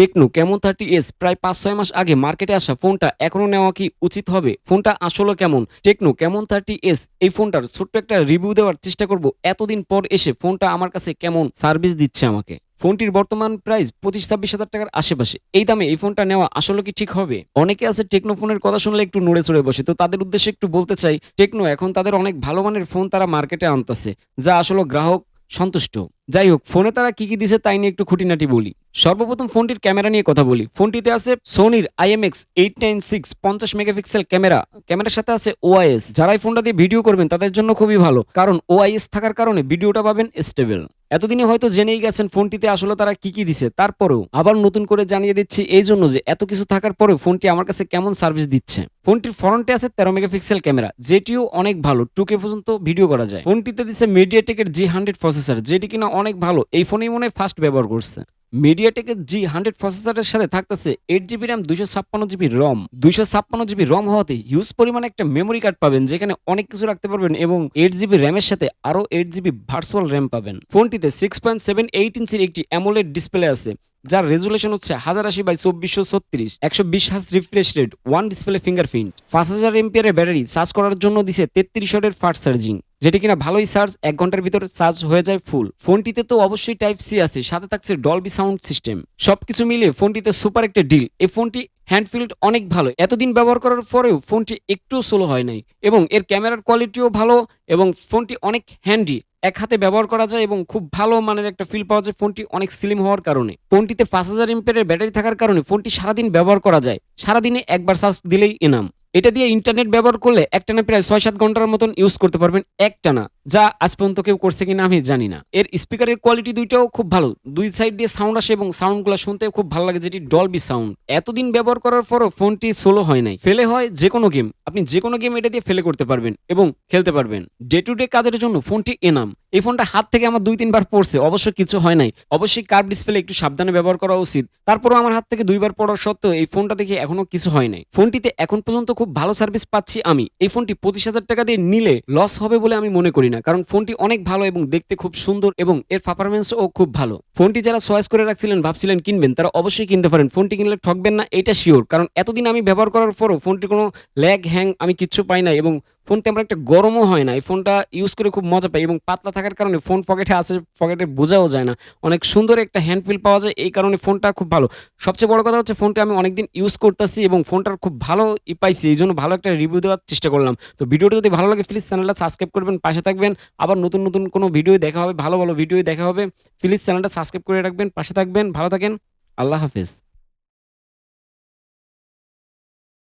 Techno কেমন thirty S? প্রায় পাঁচ, ছয় মাস আগে মার্কেটে আসা ফোনটা এখনও নেওয়া কি উচিত হবে? ফোনটা আসলে কেমন? টেকনো কেমন থার্টি এস? এই ফোনটার ছোট্ট একটা রিভিউ দেওয়ার চেষ্টা করব। এতদিন পর এসে ফোনটা আমার কাছে কেমন সার্ভিস দিচ্ছে আমাকে? ফোনটির বর্তমান প্রাইস পঁচিশ, ছাব্বিশ হাজার টাকার আশেপাশে। এই দামে এই ফোনটা নেওয়া আসলে কি ঠিক হবে? অনেকে আছে টেকনো ফোনের কথা শুনলে একটু নড়ে চড়ে বসে। তো তাদের উদ্দেশ্যে একটু বলতে চাই, টেকনো এখন তাদের অনেক ভালো মানের ফোন তারা মার্কেটে আনতেছে, যা আসলে গ্রাহক সন্তুষ্ট। যাই হোক ফোনে তারা কি কি দিছে তাই নিয়ে একটু খুঁটিনাটি বলি। সর্বপ্রথম ফোনটির ক্যামেরা নিয়ে কথা বলি। ফোনটিতে আছে সোনির আইএমএক্স এইট নাইন সিক্স পঞ্চাশ মেগাপিক্সেল ক্যামেরা। ক্যামেরার সাথে আছে ওআইএস যারা ফোনটা দিয়ে ভিডিও করবেন, তাদের জন্য খুবই ভালো। কারণ ওআইএস থাকার কারণে ভিডিওটা পাবেন স্টেবল এতদিনে হয়তো জেনেই গেছেন ফোনটিতে আসলে তারা কি কি দিছে। তারপরেও আবার নতুন করে জানিয়ে দিচ্ছি এই জন্য যে এত কিছু থাকার পরেও ফোনটি আমার কাছে কেমন সার্ভিস দিচ্ছে। ফোনটির ফ্রন্টে আছে তেরো মেগাপিক্সেল ক্যামেরা, যেটিও অনেক ভালো টুকে পর্যন্ত ভিডিও করা যায়। ফোনটিতে দিচ্ছে মিডিয়াটেকের জি হান্ড্রেড প্রসেসর যেটি কিনা অনেক ভালো, এই ফোনেই মনে ফার্স্ট ব্যবহার করছে। মিডিয়াটেকের জি হান্ড্রেড প্রসেসরের সাথে থাকতেছে এইট জিবি র্যাম দুইশো ছাপ্পান্ন জিবি রম দুইশো ছাপ্পান্ন জিবি রম হওয়াতে হিউজ পরিমাণে একটা মেমোরি কার্ড পাবেন, যেখানে অনেক কিছু রাখতে পারবেন এবং এইট জিবি র্যামের সাথে আরও এইট জিবি ভার্চুয়াল র্যাম পাবেন। ফোনটিতে সিক্স পয়েন্ট সেভেন এইট ইঞ্চির একটি অ্যামোলেড ডিসপ্লে আছে, যার রেজুলেশন হচ্ছে হাজার আশি বাই চব্বিশশো ছত্রিশ, একশো বিশ হাজ refresh rate one display fingerprint পাঁচ হাজার এমপিয়ারের ব্যাটারি চার্জ করার জন্য দিছে তেত্রিশ ওয়াটের ফাস্ট চার্জিং যেটি কিনা ভালোই চার্জ এক ঘণ্টার ভিতর চার্জ হয়ে যায় ফুল ফোনটিতে তো অবশ্যই টাইপ সি আছে, সাথে থাকছে ডলবি সাউন্ড সিস্টেম সবকিছু মিলিয়ে ফোনটিতে সুপার একটা ডিল এই ফোনটি হ্যান্ডফিল্ড অনেক ভালো। এতদিন ব্যবহার করার পরেও ফোনটি একটুও স্লো হয় নাই। এবং এর ক্যামেরার কোয়ালিটিও ভালো এবং ফোনটি অনেক হ্যান্ডি এক হাতে ব্যবহার করা যায় এবং খুব ভালো মানের একটা ফিল পাওয়া যায়। ফোনটি অনেক স্লিম হওয়ার কারণে। ফোনটিতে পাঁচ হাজার এমপের ব্যাটারি থাকার কারণে ফোনটি সারাদিন ব্যবহার করা যায়। সারাদিনে একবার চার্জ দিলেই এনাম। এটা দিয়ে ইন্টারনেট ব্যবহার করলে একটানা প্রায় ছয় সাত ঘণ্টার মতন ইউজ করতে পারবেন একটানা, যা আজ পর্যন্ত কেউ করছে কিনা আমি জানি না। এর স্পিকারের কোয়ালিটি দুইটাও খুব ভালো। দুই সাইড দিয়ে সাউন্ড আসে এবং সাউন্ডগুলো শুনতে খুব ভালো লাগে, যেটি ডলবি সাউন্ড এতদিন ব্যবহার করার পরও ফোনটি সোলো হয় নাই। ফেলে হয় যে কোনো গেম আপনি যে কোনো গেম এটা দিয়ে ফেলে করতে পারবেন এবং খেলতে পারবেন। ডে টু ডে কাজের জন্য ফোনটি এনাম। এই ফোনটা হাত থেকে আমার দুই, তিনবার পড়ছে, অবশ্য কিছু হয় নাই। অবশ্যই কার্ভ ডিসপ্লে একটু সাবধানে ব্যবহার করা উচিত। তারপরও আমার হাত থেকে দুইবার পড়ার সত্ত্বেও এই ফোনটা দেখে এখনও কিছু হয় নাই। ফোনটিতে এখন পর্যন্ত খুব ভালো সার্ভিস পাচ্ছি আমি। এই ফোনটি পঁচিশ হাজার টাকা দিয়ে নিলে লস হবে বলে আমি মনে করি না, কারণ ফোনটি অনেক ভালো এবং দেখতে খুব সুন্দর এবং এর পারফরমেন্সও খুব ভালো। ফোনটি যারা চয়েস করে রাখছিলেন, ভাবছিলেন কিনবেন, তারা অবশ্যই কিনতে পারেন। ফোনটি কিনলে ঠকবেন না, এটা শিওর কারণ এতদিন আমি ব্যবহার করার পরও ফোনটি কোনো ল্যাগ হ্যাং আমি কিচ্ছু পাই না এবং ফোন তেমন একটা গরমও হয় না। এই ফোনটা ইউজ করে খুব মজা পাই এবং পাতলা থাকার কারণে ফোন পকেটে আসে, পকেটে বোঝাও যায় না। অনেক সুন্দর একটা হ্যান্ড ফিল পাওয়া যায়, এই কারণে ফোনটা খুব ভালো। সবচেয়ে বড় কথা হচ্ছে ফোনটা আমি অনেকদিন ইউজ করতেছি এবং ফোনটার খুব ভালো ই পাইছি, এই জন্য ভালো একটা রিভিউ দেওয়ার চেষ্টা করলাম। তো ভিডিওটা যদি ভালো লাগে প্লিজ চ্যানেলটা সাবস্ক্রাইব করবেন, পাশে থাকবেন। আবার নতুন নতুন কোনো ভিডিও দেখা হবে, ভালো ভালো ভিডিও দেখা হবে প্লিজ চ্যানেলটা সাবস্ক্রাইব করে রাখবেন, পাশে থাকবেন, ভালো থাকেন, আল্লাহ হাফিজ।